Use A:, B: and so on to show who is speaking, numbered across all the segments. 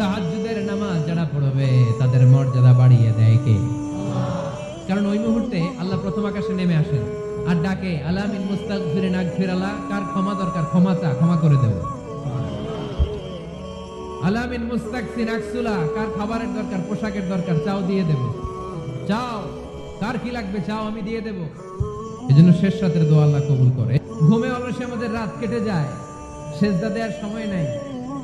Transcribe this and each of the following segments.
A: তাহাজ্জুদের নামাজ যারা পড়বে, তাদের মর্যাদা বাড়িয়ে দেয় কে? কারণ ওই মুহূর্তে আল্লাহ প্রথম আকাশে নেমে আসেন আর ডাকে আলামিন কার ক্ষমা দরকার, ক্ষমা চা, ক্ষমা করে দেব। আলামিন কার খাবারের দরকার, পোশাকের দরকার, চাও দিয়ে দেব। চাও, কার কি লাগবে, চাও, আমি দিয়ে দেব। এজন্য শেষ রাতের দোয়া আল্লাহ কবুল করে। ঘুমে অলসে আমাদের রাত কেটে যায়। সেজদা দেওয়ার সময় নাই।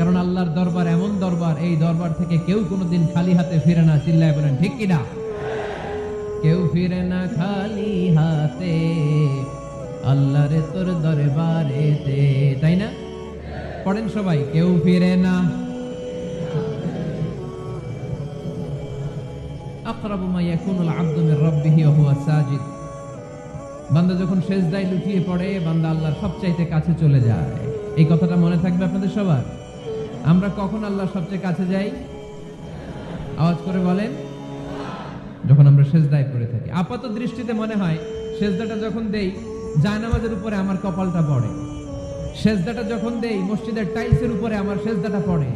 A: কারণ আল্লাহর দরবার এমন দরবার, এই দরবার থেকে কেউ কোনোদিন খালি হাতে ফিরে না, চিল্লায় বলেন, ঠিক কিনা? কেউ ফিরে না খালি হাতে, আল্লাহরে তোর দরবারেতে, তাই না? পড়েন সবাই, কেউ ফিরে না। সাজিদ। বান্দা যখন পড়ে, বান্দা আল্লাহর সবচাইতে কাছে চলে যায়। এই কথাটা মনে থাকবে আপনাদের সবার? আমরা কখন আল্লাহ সবচেয়ে কাছে যাই? আওয়াজ করে বলেন। যখন আমরা সেজদায় পড়ে থাকি। আপাত দৃষ্টিতে মনে হয়, সেজদাটা যখন দেই, জায়নামাজের উপরে আমার কপালটা পড়ে। সেজদাটা যখন দেই, মসজিদের টাইলসের উপরে আমার সেজদাটা পড়ে।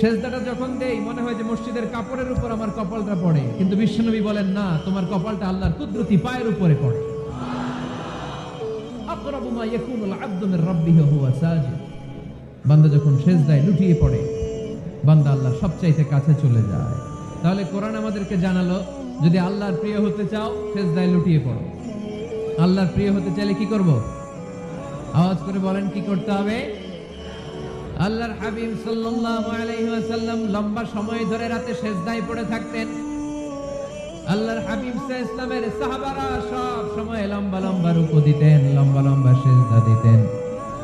A: সেজদাটা যখন দেই, মনে হয় যে মসজিদের কাপড়ের উপর আমার কপালটা পড়ে। কিন্তু বিশ্বনবী বলেন, না, তোমার কপালটা আল্লাহর কুদরতি পায়ের উপরে পড়ে। আকরাবু মা ইয়াকুনুল আবদু মির রাব্বিহি হুয়া সাজিদ। বান্দা যখন সেজদায় লুটিয়ে পড়ে, বান্দা আল্লাহর সবচাইতে কাছে চলে যায়। তাহলে কোরআন আমাদেরকে জানালো, যদি আল্লাহর প্রিয় হতে চাও, সেজদায় লুটিয়ে পড়ো। আল্লাহর প্রিয় হতে চাইলে কি করব? আওয়াজ করে বলেন, কি করতে হবে? আল্লাহর হাবিব আলাইহি লম্বা সময় ধরে রাতে সেজদায় পড়ে থাকতেন। আল্লাহর হাবিব ইসলামের সাহাবারা সব সময় লম্বা লম্বা রুকু দিতেন, লম্বা লম্বা সেজদা দিতেন।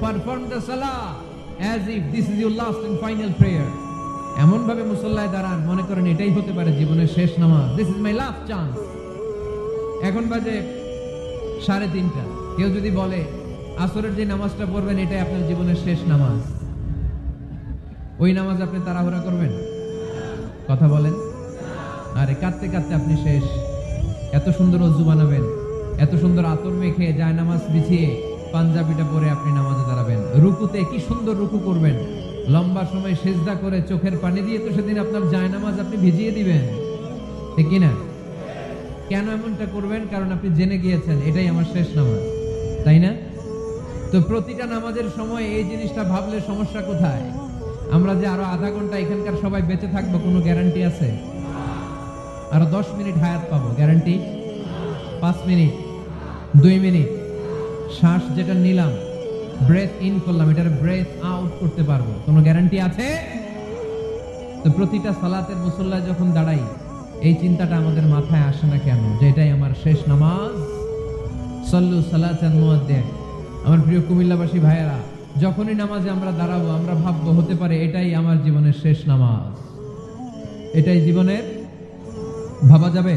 A: Perform the Salah as if this is your last and final prayer এমন মুসল্লায় দাঁড়ান, মনে করেন এটাই হতে পারে জীবনের শেষ নামাজ। This is my last chance এখন বাজে সাড়ে তিনটা। কেউ যদি বলে, আসরের যে নামাজটা পড়বেন, এটাই আপনার জীবনের শেষ নামাজ। ওই নামাজ আপনি তাড়াহুড়া করবেন? কথা বলেন। আরে, কাঁদতে কাঁদতে আপনি শেষ। এত সুন্দর অজু বানাবেন। এত সুন্দর আতর মেখে যায় নামাজ বিছিয়ে পাঞ্জাবিটা পরে আপনি নামাজে দাঁড়াবেন। রুকুতে কি সুন্দর রুকু করবেন। লম্বা সময় সেজদা করে চোখের পানি দিয়ে তো সেদিন আপনার যায় নামাজ আপনি ভিজিয়ে দিবেন। ঠিক না কেন এমনটা করবেন? কারণ আপনি জেনে গিয়েছেন, এটাই আমার শেষ নামাজ। তাই না? তো প্রতিটা নামাজের সময় এই জিনিসটা ভাবলে সমস্যা কোথায়? আমরা যে আরও আধা ঘণ্টা এখানকার সবাই বেঁচে থাকব, কোনো গ্যারান্টি আছে? আরও দশ মিনিট হায়াত পাবো, গ্যারান্টি? পাঁচ মিনিট, দুই মিনিট শ্বাস যেটা নিলাম ব্রেথ ইন করলাম, এটার ব্রেথ আউট করতে পারব। কোনো গ্যারান্টি আছে? তো প্রতিটা সালাতের মুসল্লায় যখন দাঁড়াই, এই চিন্তাটা আমাদের মাথায় আসে না কেন? যে এটাই আমার শেষ নামাজ। সল্লু সালাচান মুয়াদ্দে আমার প্রিয় কুমিল্লাবাসী ভাইয়েরা, যখনই নামাজে আমরা দাঁড়াবো, আমরা ভাববো, হতে পারে এটাই আমার জীবনের শেষ নামাজ। এটাই জীবনের, ভাবা যাবে?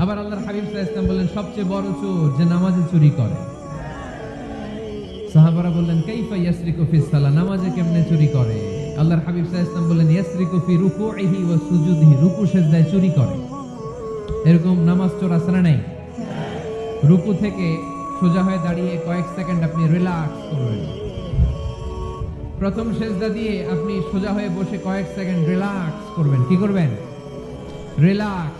A: আবার আল্লাহর হাবিব ইসলাম বললেন, সবচেয়ে বড় চোর যে নামাজে চুরি করে। সাহাবারা বললেন, কাইফা ইয়াসরিকু ফিস সালাহ? নামাজে কেমনে চুরি করে? আল্লাহর হাবিব ওয়াসাল্লাম বললেন, ইয়াসরিকু ফি রুকুইহি ওয়া সুজুদিহি। রুকু সেজদায় চুরি করে। এরকম নামাজ চোর নাই? রুকু থেকে সোজা হয়ে দাঁড়িয়ে কয়েক সেকেন্ড আপনি রিল্যাক্স করবেন। প্রথম সেজদা দিয়ে আপনি সোজা হয়ে বসে কয়েক সেকেন্ড রিল্যাক্স করবেন। কি করবেন? রিল্যাক্স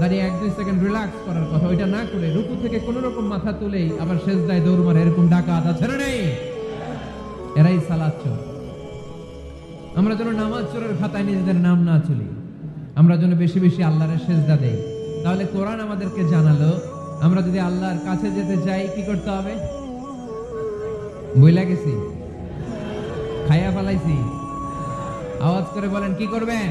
A: দাঁড়িয়ে এক দুই সেকেন্ড রিল্যাক্স করার কথা। ওইটা না করে রুকু থেকে কোন রকম মাথা তুলেই আবার সেজদায় দৌড় মারে, এরকম ডাকাত আছে না নেই? এরাই সালাদ চোর। আমরা যেন নামাজ চোরের খাতায় নিজেদের নাম না চলি, আমরা যেন বেশি বেশি আল্লাহরের সেজদা দেই। তাহলে কোরআন আমাদেরকে জানালো, আমরা যদি আল্লাহর কাছে যেতে চাই, কি করতে হবে? বইলা গেছি? খাইয়া ফেলাইছি। আওয়াজ করে বলেন, কি করবেন?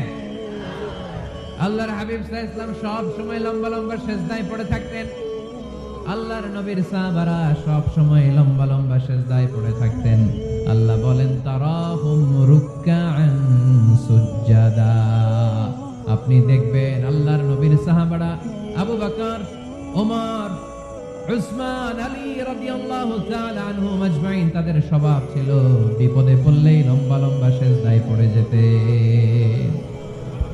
A: আল্লাহর হাবিব আলাইহি ওয়াসাল্লাম সব সময় লম্বা লম্বা সেজদায় পড়ে থাকতেন। আল্লাহর নবীর সাহাবারা সব সময় লম্বা লম্বা সেজদায় পড়ে থাকতেন। আল্লাহ বলেন, তারাহুম রুকআন সুজ্জাদা। আপনি দেখবেন আল্লাহর নবীর সাহাবারা আবু বকর, ওমর, উসমান, আলী রাদিয়াল্লাহু তাআলা আনহুম আজমাইন তাদের স্বভাব ছিল বিপদে পড়লেই লম্বা লম্বা সেজদায় পড়ে যেতে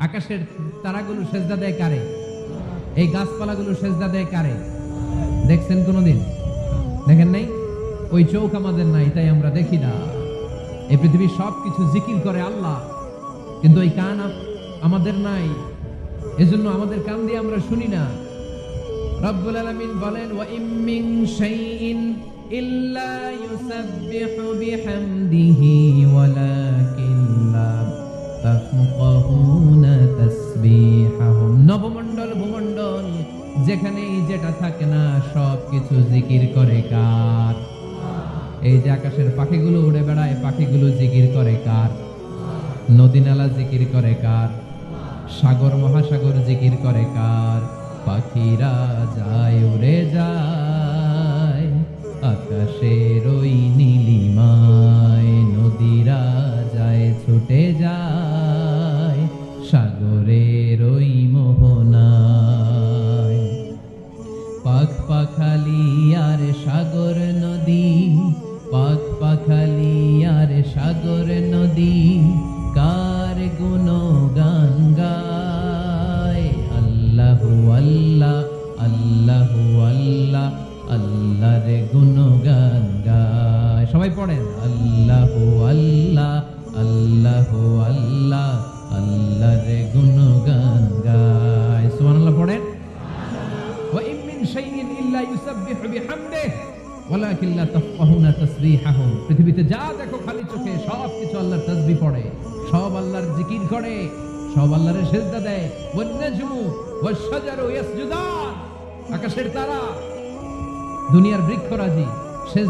A: আকাশের তারাগুলো সেজদা দেয় কারে? এই গাছপালাগুলো সেজদা দেয় কারে? দেখছেন কোনোদিন? দেখেন নাই? ওই চৌক আমাদের নাই, তাই আমরা দেখি না। এই পৃথিবীর সব কিছু জিকির করে আল্লাহ। কিন্তু ওই কান আমাদের নাই। এজন্য আমাদের কান দিয়ে আমরা শুনি না। রব্বুল আলামিন বলেন ওয়া ইম মিন শাইইন ইল্লা ইউসাব্বিহু বিহামদিহি ওয়ালাকিন নবমণ্ডল, ভূমণ্ডল, যেখানেই যেটা থাকে না সব কিছু জিকির করে কার? এই যে আকাশের পাখিগুলো উড়ে বেড়ায়, পাখিগুলো জিকির করে কার? নদী নালা জিকির করে কার? সাগর, মহাসাগর জিকির করে কার? পাখিরা যায়, উড়ে যায়, আকাশের ওই নীলিমায়। নদীরা যায়, ছুটে যায়।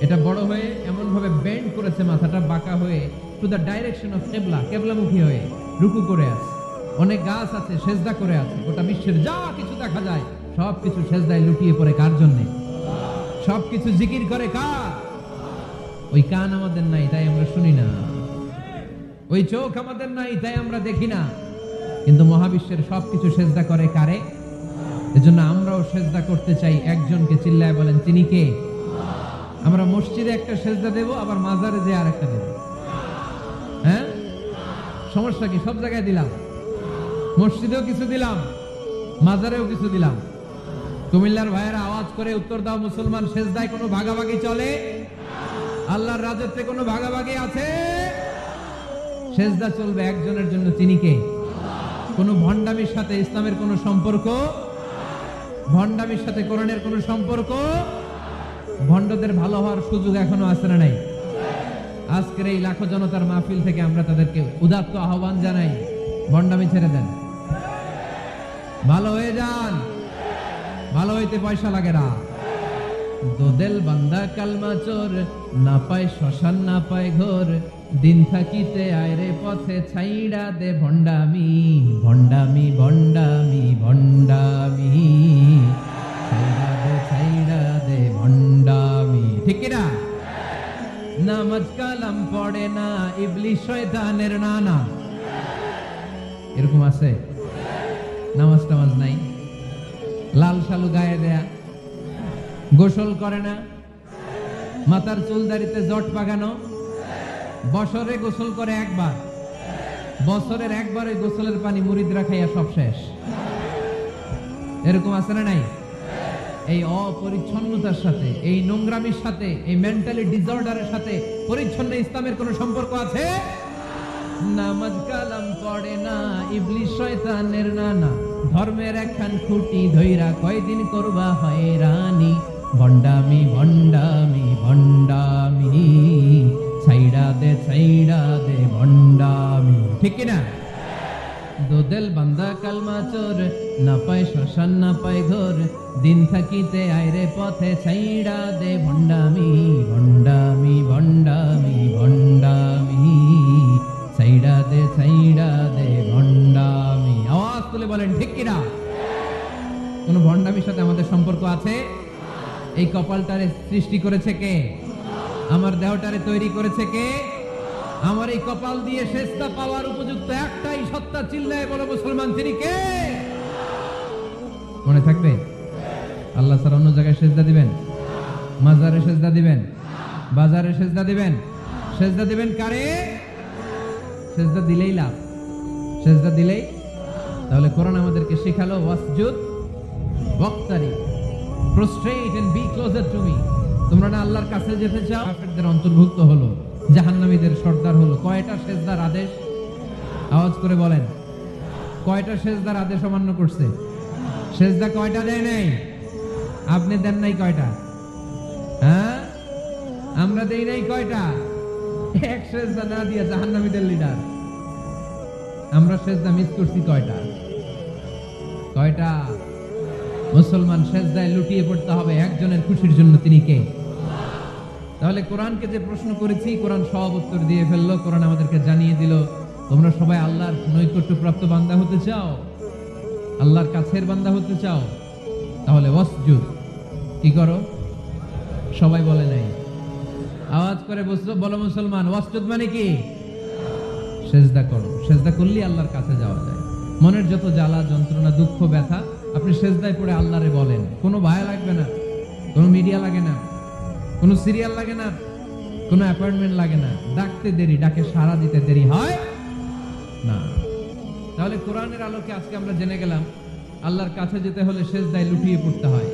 A: এটা বড় হয়ে এমন ভাবে বেন্ড করেছে মাথাটা, বাঁকা হয়ে টু দ্য ডাইরেকশন অফ কেবলা কেবলামুখী হয়ে, রুকু করে আছে। অনেক গাছ আছে, সেজদা করে আছে, গোটা বিশ্বের যা কিছু দেখা যায় সব কিছু সেজদায় লুটিয়ে পড়ে কার জন্যে? সব কিছু জিকির করে কার? ওই কান আমাদের নাই, তাই আমরা শুনি না। ওই চোখ আমাদের নাই, তাই আমরা দেখি না। কিন্তু মহাবিশ্বের সবকিছু সেজদা করে কারে? এজন্য আমরাও সেজদা করতে চাই একজনকে, চিল্লায় বলেন, তিনি কে? আমরা মসজিদে একটা সেজদা দেব, আবার মাজারে যে আর একটা দেব। হ্যাঁ? সমস্যা কি? সব জায়গায় দিলাম। মসজিদেও কিছু দিলাম, মাজারেও কিছু দিলাম। কুমিল্লার ভাইয়েরা আওয়াজ করে উত্তর দাও, মুসলমান সেজদায় কোনো ভাগাভাগি চলে? আল্লাহর রাজত্বে কোনো ভাগাভাগি আছে? সেজদা চলবে একজনের জন্য, তিনি কে? কোনো ভণ্ডামির সাথে ইসলামের কোনো সম্পর্ক? ভণ্ডামির সাথে কোরআনের কোনো সম্পর্ক? ভণ্ডদের ভালো হওয়ার সুযোগ এখনও আছে না নাই? আজকের এই লাখো জনতার মাহফিল থেকে আমরা তাদেরকে উদাত্ত আহ্বান জানাই। ভণ্ডামি ছেড়ে দেন। ভালো হয়ে যান। ভালো হইতে পয়সা লাগে না। দোদেল বান্দা কালমা চোর, না পায় শ্মশান, না পায় ঘোর। দিন থাকিতে আয়রে পথে ছাইড়া দে ভণ্ডামি ভণ্ডামি ভণ্ডামি ভণ্ডামি। কিনা? নামাজ কালাম পড়ে না, ইবলিশ শয়তানের নানা। এরকম আছে? নামাজ টামাজ নাই? লাল শালু গায়ে দেয়া। গোসল করে না? মাথার চুল দাড়িতে জট পাগানো? বছরে গোসল করে একবার। বছরের একবার গোসলের পানি মুরিদরা খাইয়া সব শেষ। এরকম আছে না নাই? এই অপরিচ্ছন্নতার সাথে, এই নোংরামির সাথে, এই মেন্টালি ডিসঅর্ডারের সাথে পরিচ্ছন্ন ইসলামের কোনো সম্পর্ক আছে? নামাজ কালাম পড়ে না ইবলিশ শয়তানের নানা। ধর্মের একখান খুঁটি ধইরা কয়দিন করবা হয়রানি ভণ্ডামি ভণ্ডামি ভণ্ডামি। ছাইড়া দে ছাইড়া দে, ভণ্ডামি। ঠিক না দোদেল বান্দা কালমা চোর না পায় শ্মশান, না পায় ঘোর। দিন থাকিতে আইরে পথে ছাইড়া দে ভণ্ডামি ভণ্ডামি ভণ্ডামি ভণ্ডামি। ছাইড়া দে ছাইড়া দে ভণ্ডামি। আওয়াজ তুলে বলেন, ঠিক কিনা? কোন ভণ্ডামির সাথে আমাদের সম্পর্ক আছে? এই কপালটারে সৃষ্টি করেছে কে? আমার দেহটারে তৈরি করেছে কে? আমার এই কপাল দিয়ে শেষটা পাওয়ার উপযুক্ত একটাই সত্তা চিল্লায় বলো মুসলমান, তিনি কে? মনে থাকবে? আল্লাহ স্যার অন্য জায়গায় সেজদা দিবেন? মাজারে সেজদা দিবেন? বাজারে সেজদা দিবেন? সেজদা দিবেন কারে? সেজদা দিলেই লাভ। সেজদা দিলেই? তাহলে কোরআন আমাদেরকে শেখালো, ওয়াসজুদ বক্তারি। Prostrate and be closer to me তোমরা না আল্লাহর কাছে যেতে চাও? কাফেরদের অন্তর্ভুক্ত হলো। জাহান্নামীদের সর্দার হলো। কয়টা সেজদার আদেশ? আওয়াজ করে বলেন। কয়টা সেজদার আদেশ অমান্য করছে? সেজদা কয়টা দেয় নাই? আপনি দেন নাই কয়টা? হ্যাঁ? আমরা দেই নাই কয়টা? এক সেজদা না দিয়ে জাহান্নামীদের লিডার আমরা সেজদা মিস করছি কয়টা? কয়টা? মুসলমান সেজদায় লুটিয়ে পড়তে হবে। একজনের খুশির জন্য তিনি কে? তাহলে কোরআনকে যে প্রশ্ন করেছি, কোরআন সব উত্তর দিয়ে ফেলল, কোরআন আমাদেরকে জানিয়ে দিল, তোমরা সবাই আল্লাহর নৈকট্যপ্রাপ্ত বান্দা হতে চাও, আল্লাহর কাছের বান্দা হতে চাও, তাহলে ওয়াসজুদ, কি করো? সবাই বলে নাই। আওয়াজ করে বসল, বলো মুসলমান, ওয়াসজুদ মানে কি? সেজদা করো। সেজদা করলেই আল্লাহর কাছে যাওয়া যায়। মনের যত জ্বালা, যন্ত্রণা, দুঃখ, ব্যথা, আপনি সেজদায় পড়ে আল্লাহরে বলেন। কোনো ভায়া লাগবে না, কোনো মিডিয়া লাগে না। কোনো সিরিয়াল লাগে না, কোনো অ্যাপয়েন্টমেন্ট লাগে না। ডাকতে দেরি, ডাকে সারা দিতে দেরি হয় না। তাহলে কোরআনের আলোকে আজকে আমরা জেনে গেলাম, আল্লাহর কাছে যেতে হলে সেজদায় লুটিয়ে পড়তে হয়।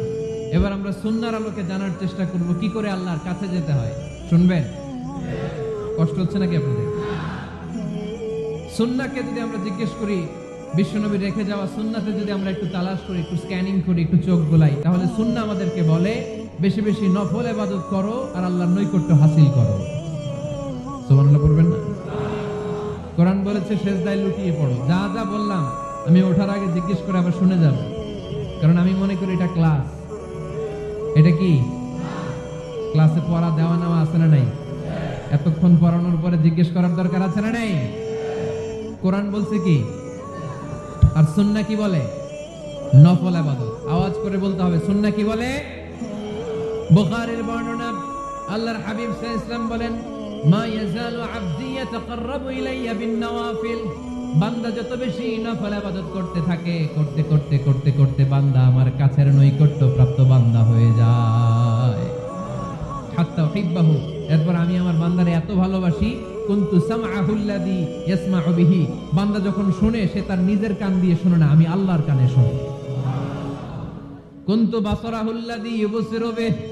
A: এবার আমরা সুন্নার আলোকে জানার চেষ্টা করব, কি করে আল্লাহর কাছে যেতে হয়। শুনবেন? কষ্ট হচ্ছে নাকি আপনাদের? সুন্নাকে যদি আমরা জিজ্ঞেস করি, বিশ্বনবী রেখে যাওয়া সুন্নাতে যদি আমরা একটু তালাশ করি, একটু স্ক্যানিং করি, একটু চোখ গোলাই তাহলে সুন্না আমাদেরকে বলে বেশি বেশি নফল এবাদত করো আর আল্লাহর নৈকট্য হাসিল করো। সুবহানাল্লাহ পড়বেন না? কোরআন বলেছে শেষদায় লুটিয়ে পড়ো। যা যা বললাম, আমি ওঠার আগে জিজ্ঞেস করে আবার শুনে যাব। কারণ আমি মনে করি এটা ক্লাস। এটা কি? ক্লাসে পড়া, দেওয়া, নেওয়া আছে না নাই? এতক্ষণ পড়ানোর পরে জিজ্ঞেস করার দরকার আছে না নাই? কোরআন বলছে কি? আর সুন্না কি বলে? নফল আবাদত আওয়াজ করে বলতে হবে, সুন্না কি বলে? বুখারীর বর্ণনা, আল্লাহর হাবিব সাল্লাল্লাহু ওয়াসাল্লাম বলেন, মা ইয়াজালু আবদি ইয়াতাকাররাবু ইলাইয়া বিন নওয়াফিল বান্দা যত বেশি নফল ইবাদত করতে থাকে, করতে করতে করতে করতে বান্দা আমার কাছের নৈকট্য প্রাপ্ত বান্দা হয়ে যায়। হাত্তা এরপর আমি আমার বান্দারে এত ভালোবাসি, কুনতু ইয়াসমাউ বিহি। বান্দা যখন শুনে, সে তার নিজের কান দিয়ে শুনে না, আমি আল্লাহর কানে শুনি। কুনতু বাসরাহুল্লাযী ইউবসিরু বিহি।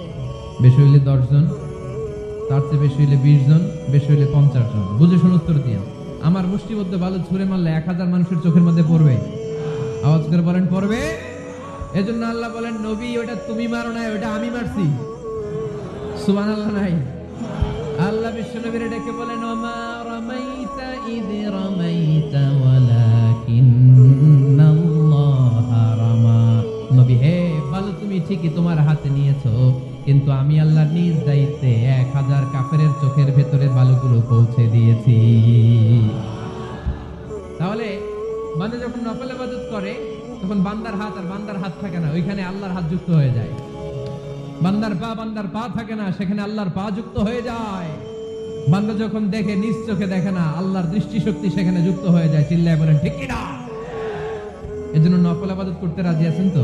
A: বেশি হইলে দশজন, তার চেয়ে বেশি হইলে বিশ জন বেশি হইলে পঞ্চাশ জন বুঝে শুনে উত্তর দিয়ে। আমার মুষ্টিবদ্ধ বালু ছুঁড়ে মারলে এক হাজার মানুষের চোখের মধ্যে পড়বে। আওয়াজ করে বলেন, পড়বে? এজন্য আল্লাহ বলেন, নবী ওটা তুমি মারো নাই ওটা আমি মারছি। সুবান আল্লাহ নাই। আল্লাহ বিশ্ব নবীরে ডেকে বলেন, ওমা রামাইতা ইদ রামাইতা ওয়ালাকিন্নাল্লাহা রামা। নবী, হে বালু, তুমি ঠিকই তোমার হাতে নিয়েছো। কিন্তু আমি আল্লাহ নিজ দায়িত্বে এক হাজার কাফেরের চোখের ভেতরে বালুগুলো পৌঁছে দিয়েছি। তাহলে বান্দা যখন নফল ইবাদত করে, তখন বান্দার হাত আর বান্দার হাত থাকে না, ওইখানে আল্লাহর হাত যুক্ত হয়ে যায়। বান্দার পা বান্দার পা থাকে না, সেখানে আল্লাহর পা যুক্ত হয়ে যায়। বান্দা যখন দেখে, নিজ চোখে দেখে না, আল্লাহর দৃষ্টিশক্তি সেখানে যুক্ত হয়ে যায়, চিল্লায় বলেন, ঠিক কিনা এজন্য নকল আবাদত করতে রাজি আছেন তো?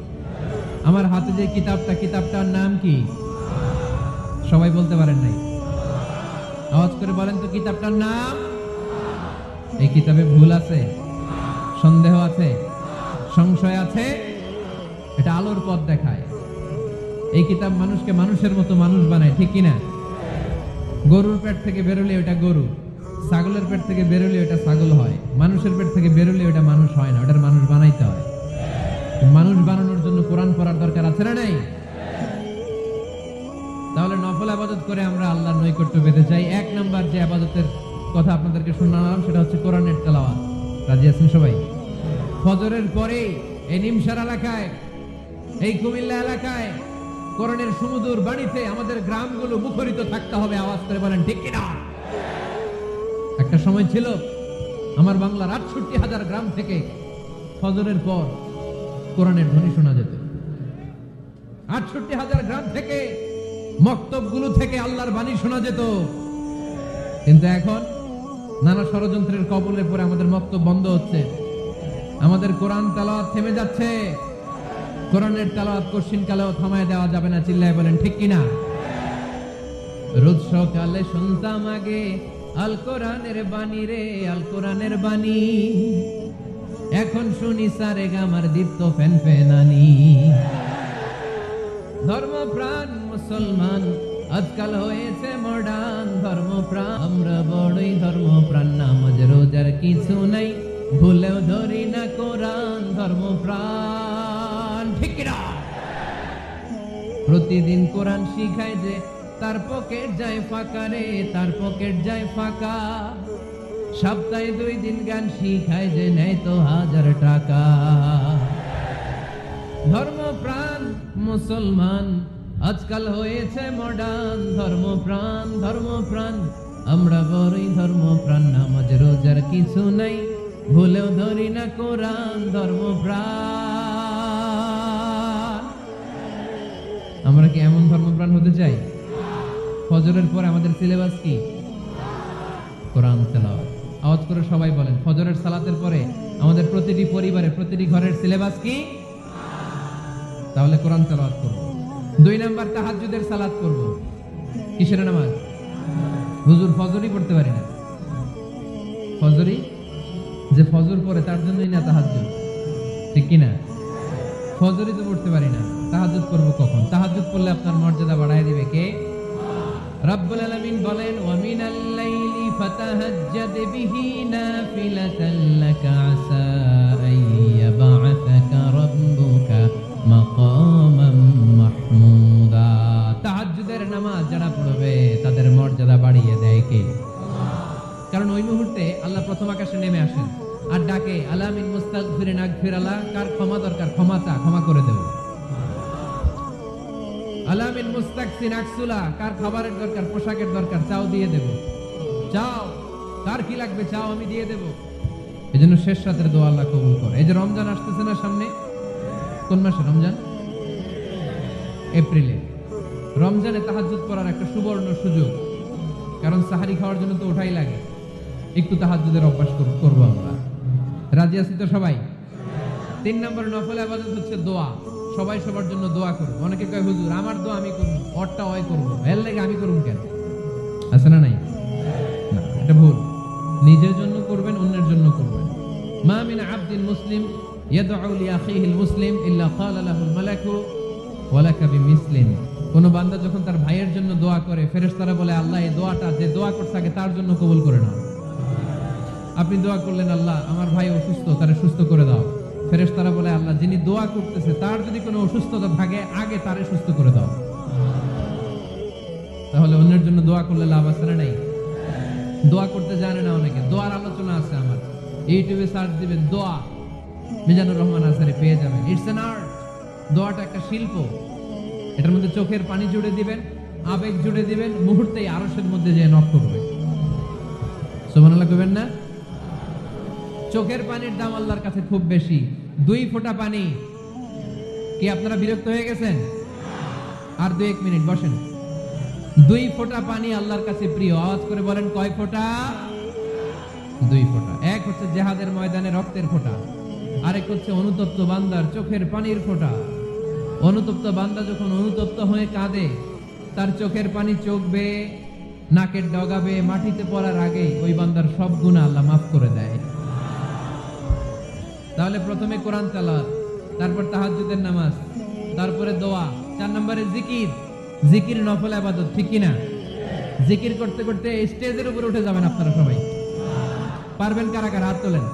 A: আমার হাতে যে কিতাবটা, কিতাবটার নাম কি? সবাই বলতে পারেন নাই। আওয়াজ করে বলেন তো কিতাবটার নাম। এই কিতাবে ভুল আছে, সন্দেহ আছে, সংশয় আছে, এটা আলোর পথ দেখায়। এই কিতাব মানুষকে মানুষের মতো মানুষ বানায়, ঠিক কিনা? গরুর পেট থেকে বেরোলে ওটা গরু, ছাগলের পেট থেকে বেরোলে ওটা ছাগল হয়, মানুষের পেট থেকে বেরোলে ওটা মানুষ হয় না, ওটার মানুষ বানাইতে হয়। মানুষ বানানোর জন্য কোরআন পড়ার দরকার আছে না নাই? তাহলে নফল আবাদত করে আমরা আল্লাহর নৈকট্য পেতে চাই। এক নাম্বার যে আবাদতের কথা আপনাদেরকে শোনালাম, সেটা হচ্ছে কোরআনের তেলাওয়াত। রাজি আছেন সবাই? ফজরের পরে এই নিমসার এলাকায়, এই কুমিল্লা এলাকায়, কোরআনের সুমধুর বাণীতে আমাদের গ্রামগুলো মুখরিত থাকতে হবে, আওয়াজ করে বলেন, ঠিক কিনা? একটা সময় ছিল, আমার বাংলার আটষট্টি হাজার গ্রাম থেকে ফজরের পর কোরআনের ধ্বনি শোনা যেত। আটষট্টি হাজার গ্রাম থেকে মক্তবগুলো থেকে আল্লাহর বাণী শোনা যেত। কিন্তু এখন নানা ষড়যন্ত্রের কবলে পরে আমাদের মক্তব বন্ধ হচ্ছে। আমাদের কোরআন তেলাওয়াত থেমে যাচ্ছে। কোরআনের তেলাওয়াত কশিন কালেও থামায় দেওয়া যাবে না, চিল্লায় বলেন, ঠিক কিনা? রোজ সকালে শুনতাম আগে, আল কোরআনের বাণী রে, আল কোরআনের বাণী। এখন শুনি সারে গামার দীপ্ত ফেন ফেনানি ধর্মপ্রাণ মুসলমান। আজকাল হয়েছে মডার্ন ধর্মপ্রাণ। আমরা বড়ই ধর্ম ধর্মপ্রাণ, নামাজ, রোজার কিছু নাই। ভুলেও ধরি না কোরআন, ধর্মপ্রাণ। ঠিক না? প্রতিদিন কোরআন শিখায় যে, তার পকেট যায় ফাঁকা রে, তার পকেট যায় ফাঁকা। সপ্তাহে দুই দিন গান শিখায় যে নেয় তো হাজার টাকা। ধর্মপ্রাণ মুসলমান। আজকাল হয়েছে মডার্ন ধর্ম প্রাণ ধর্ম প্রাণ আমরা বড়ই ধর্ম প্রাণ নামাজ, রোজার কিছু নাই। ভুলেও ধরি না কোরআন ধর্ম প্রাণ আমরা কি এমন ধর্মপ্রাণ হতে চাই? ফজরের পর আমাদের সিলেবাস কি? কোরআন তেলাওয়াত। আওয়াজ করে সবাই বলেন, ফজরের সালাতের পরে আমাদের প্রতিটি পরিবারে প্রতিটি ঘরের সিলেবাস কি? তাহলে কোরআন তেলাওয়াত করব। দুই নাম্বার তাহাজ্জুদের সালাত করব। কিসের নামাজ? হুজুর ফজরই পড়তে পারি না। ফজরই? যে ফজর পড়ে তার জন্যই না তাহাজ্জুদ। ঠিক কি না ফজরই তো পড়তে পারি না। তাহাজ্জুদ করব কখন? তাহাজ্জুদ পড়লে আপনার মর্যাদা বাড়ায় দিবে কে? রব্বুল আলামিন বলেন, ওয়া মিনাল লাইলি ফাতাহাজ্জাদ বিহি নাফিলাতান আসা। আকসুলা কার খাবারের দরকার, পোশাকের দরকার, চাও দিয়ে দেব। চাও, কার কি লাগবে চাও আমি দিয়ে দেব। এই জন্য শেষ রাতের দোয়া আল্লাহ কবুল করে। এই যে রমজান আসতেছে না সামনে? কোন মাসে রমজান? এপ্রিলে। রমজানে তাহাজ্জুদ করার একটা সুবর্ণ সুযোগ। কারণ সাহারি খাওয়ার জন্য তো ওঠাই লাগে। একটু তাহাজ্জুদের অভ্যাস করব আমরা। রাজি আছি তো সবাই? তিন নম্বর নফল আবাদত হচ্ছে দোয়া। সবাই সবার জন্য দোয়া করব অনেকে কয়, হুজুর, আমার দোয়া আমি করব, অরটা ওই করব। এর লেগে আমি করব কেন? আছে না নাই? এটা ভুল। নিজের জন্য করবেন, অন্যের জন্য করবেন। মা মিন আবদিন মুসলিম ইয়াদউ লি আখিহিল মুসলিম, ইল্লা ক্বালা লাহুল মালাকু, ওয়ালাকা বিমিসলিম কোন বান্দা যখন তার ভাইয়ের জন্য দোয়া করে, ফেরেশতারা বলে, আল্লাহ, এই দোয়াটা যে দোয়া করছে আগে তার জন্য কবুল করে নাও। আপনি দোয়া করলেন, আল্লাহ, আমার ভাই অসুস্থ, তারে সুস্থ করে দাও। ফেরেশতারা বলে, আল্লাহ যিনি দোয়া করতেছে, তার যদি কোনো অসুস্থতা থাকে আগে তারে সুস্থ করে দাও। তাহলে অন্যের জন্য দোয়া করলে লাভ আছে না নাই? দোয়া করতে জানে না অনেকে। দোয়ার আলোচনা আছে আমার। ইউটিউবে সার্চ দিবেন, দোয়া। মিজানুর রহমান আসারে পেয়ে যাবেন। ইটস এন আর্ট দোয়াটা একটা শিল্প। এটার মধ্যে চোখের পানি জুড়ে দিবেন, আবেগ জুড়ে দিবেন, মুহূর্তেই আরসের মধ্যে যে নক করবে। সুবহানাল্লাহ কইবেন না? চোখের পানির দাম আল্লাহর কাছে খুব বেশি। দুই ফোঁটা পানি। কি আপনারা বিরক্ত হয়ে গেছেন? আর দুই এক মিনিট, বসেন। দুই ফোঁটা পানি আল্লাহর কাছে প্রিয়। আওয়াজ করে বলেন, কয় ফোঁটা? দুই ফোঁটা। এক হচ্ছে জেহাদের ময়দানে রক্তের ফোঁটা। আরেক হচ্ছে অনুতপ্ত বান্দার চোখের পানির ফোঁটা। অনুতপ্ত বান্দা যখন অনুতপ্ত হয়ে কাঁদে, তার চোখের পানি চোখবে, নাকের ডগাবে, মাটিতে পড়ার আগে ওই বান্দার সব গুণা আল্লাহ মাফ করে দেয়। তাহলে প্রথমে কোরআন তালাত তারপর তাহাজুদের নামাজ, তারপরে দোয়া, চার নম্বরে জিকির। জিকির নফল আবাদত, ঠিক কিনা? জিকির করতে করতে স্টেজের উপরে উঠে যাবেন আপনারা সবাই। পারবেন কারা কারা হাত তোলেন।